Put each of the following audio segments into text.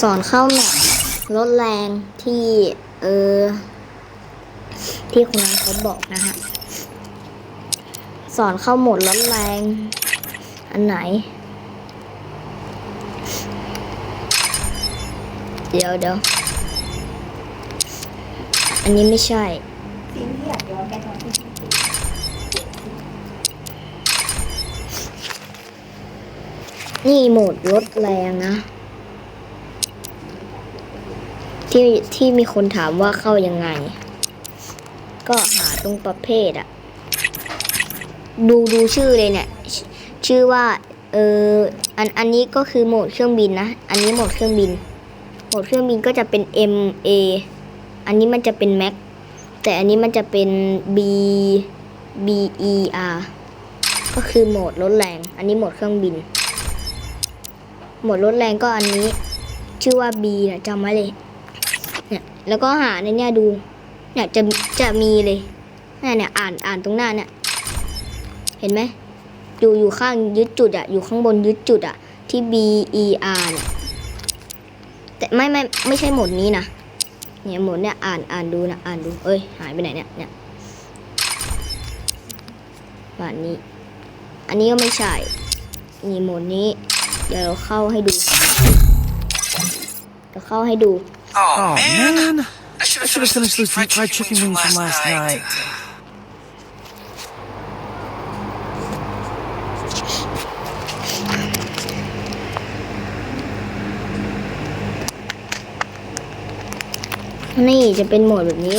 สอนเข้าแมปลดแรงที่เออที่คนนั้นเขาบอกนะฮะสอนเข้าหมดลดแรง อันไหน เดี๋ยวเดี๋ยวอันนี้ไม่ใช่สิ่งที่อยากย้อนไปตอนที่นี่โหมดลดแรงนะ ที่ที่มีคนถามว่าเข้ายังไง ก็หาตรงประเภทอะดูดูชื่อเลยเนี่ยชชื่อว่า เอออันอันนี้ก็คือโหมดเครื่องบินนะ อันนี้โหมดเครื่องบิน โหมดเครื่องบินก็จะเป็น M A อันนี้มันจะเป็น Max แต่อันนี้มันจะเป็น B B E R ก็คือโหมดลดแรง อันนี้โหมดเครื่องบิน โหมดลดแรงก็อันนี้ ชื่อว่า B นะจำไว้เลย แล้วก็หาในเนี่ยดู เนี่ยจะจะมีเลยเนี่ยเนี่ยอ่านอ่านตรงหน้าเนี่ย เห็นไหมอยู่อยู่ข้างยึดจุดอะอยู่ข้างบนยึดจุดอะที่ B E R เนี่ยแต่ไม่ไม่ไม่ใช่หมดนี้นะเนี่ยหมดเนี่ยอ่านอ่านดูนะอ่านดูเอ้ยหายไปไหนเนี่ยเนี่ยบบนี้ อันนี้ก็ไม่ใช่นี่หมดนี้ เดี๋ยวเราเข้าให้ดูเดี๋ยวเข้าให้ดู Oh, Oh man. man, I should I have should have finished those deep fried chicken wings from last night. นี่จะเป็นโหมดแบบนี้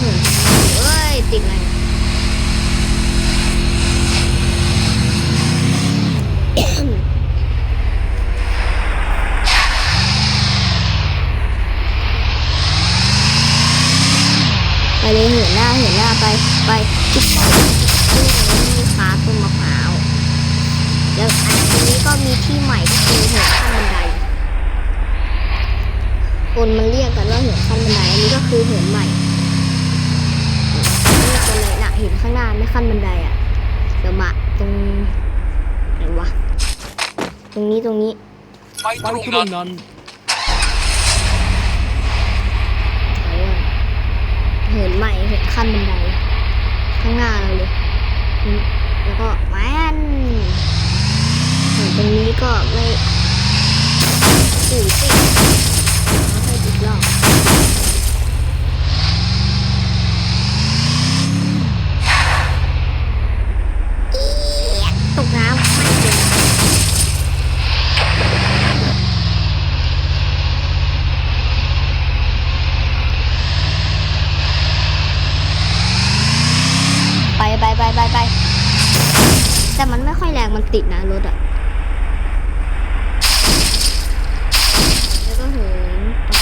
เดี๋ยวเหินเอ้ย ติดอะไรไปเลยเหินหน้าเหินหน้าไปไปจิ๊บมีขาต้นมะพร้าวแล้วอันนี้ก็มีที่ใหม่ก็คือเหินขั้นบันไดคนมันเรียกกันว่าเหินขั้นบันไดอันนี้ก็คือเหินใหม่ เป็นเลยน่ะเห็นข้างหน้าไม่ขั้นบันไดอะเดี๋ยวมาตรงไหนวะตรงนี้ตรงนี้ไปตรง Bye, นั้น none. ถอยก่อนเหินใหม่เหินขั้นบันไดข้างหน้าเราเลยอืมแล้วก็แวนเหินตรงนี้ก็ไม่สี่สิ ติดนะรถอะแล้วก็เหินต่อ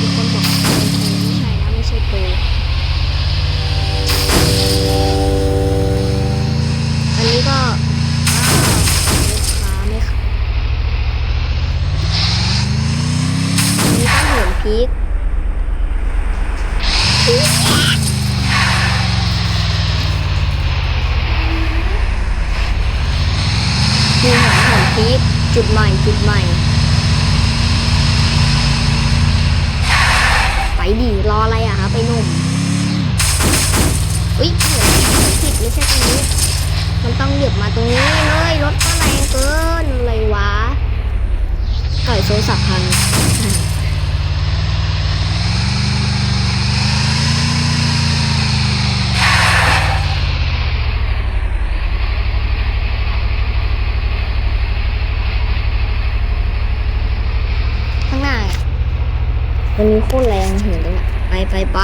มีคนบอกเออไม่ใช่นะไม่ใช่โปรอันนี้ก็อ้าวลูกค้าไม่ขายอันนี้ก็เหินพีค ดใหม่จุดใหม่ ไปดิรออะไรอะคะไปหนุ่มอุ้ยเหินผิดเหินผิดไม่ใช่ตรงนี้ มันต้องเหยียบมาตรงนี้เลยรถก็แรงเกินอะไรวะต่อยโซสับพังข้างหน้าอะวันนี้โคตรแรง เหินตรงนั้นไปไปไป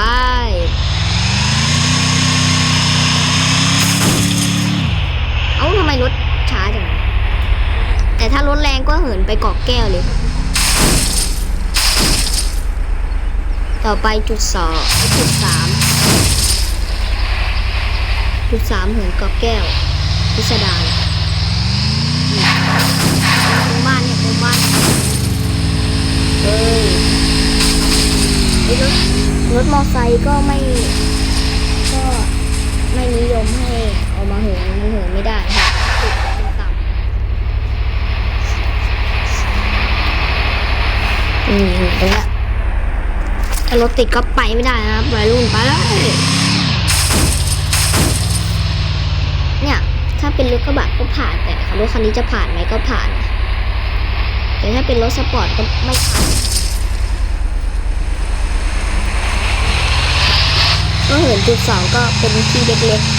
เอ้าทำไมรถช้าจัง แต่ถ้ารถแรงก็เหินไปเกาะแก้วเลย ต่อไปจุดสองจุดสามจุดสามเหินเกาะแก้ว พิสดารบ้านเนี่ยบ้านเฮ้ยไอ้รถรถมอไซค์ก็ไม่ ก็ไม่นิยมให้เอามาเหินมันเหินไม่ได้ค่ะติดเป็นต่ำนี่เหินตรงนี้ถ้ารถติดก็ไปไม่ได้นะครับวัยรุ่นไปแล้วเนี่ย ถ้าเป็นรถกระบะก็ผ่านแต่รถคันนี้จะผ่านไหมก็ผ่าน แต่ถ้าเป็นรถสปอร์ตก็ไม่ผ่านก็เหินจุดสองก็เป็นที่เล็กๆ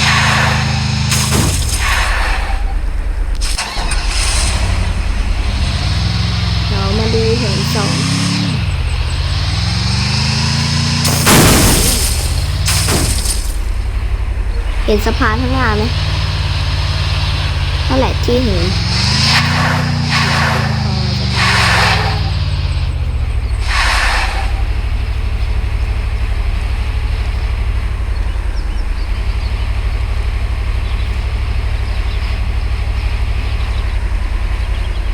เรามาดูเหินสอง เห็นสะพานข้างหน้าไหมนั่นแหละที่เหิน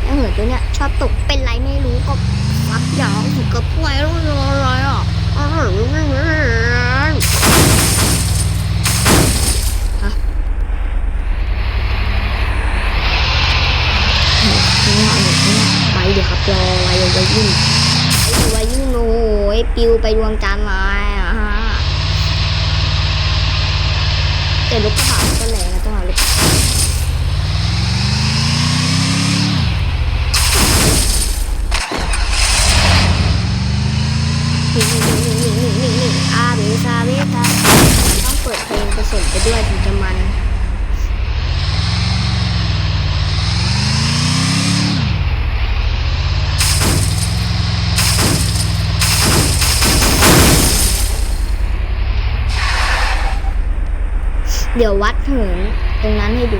แล้วเหินตัวเนี้ยชอบตกเป็นไรไม่รู้ก็ฟักยาวถึงกับป่วยแล้วอะไรอะ ดีครับรออะไรไว้ยิ่งไอ้ไว้ยิ่งโอ้ยปิวไปดวงจันทร์เลยอะฮะแต่รถกระบะก็แรงนะต้องเอารถนี่นี่นี่นี่นี่นี่อาเบซาเบซาต้องเปิดเพลงผสมไปด้วยถึงจะมัน เดี๋ยววัดเหินตรงนั้นให้ดู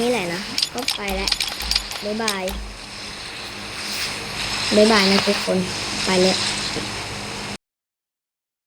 นี้แหละนะ ก็ไปแล้วบ๊ายบายบ๊ายบายนะทุกคน ไปแล้ว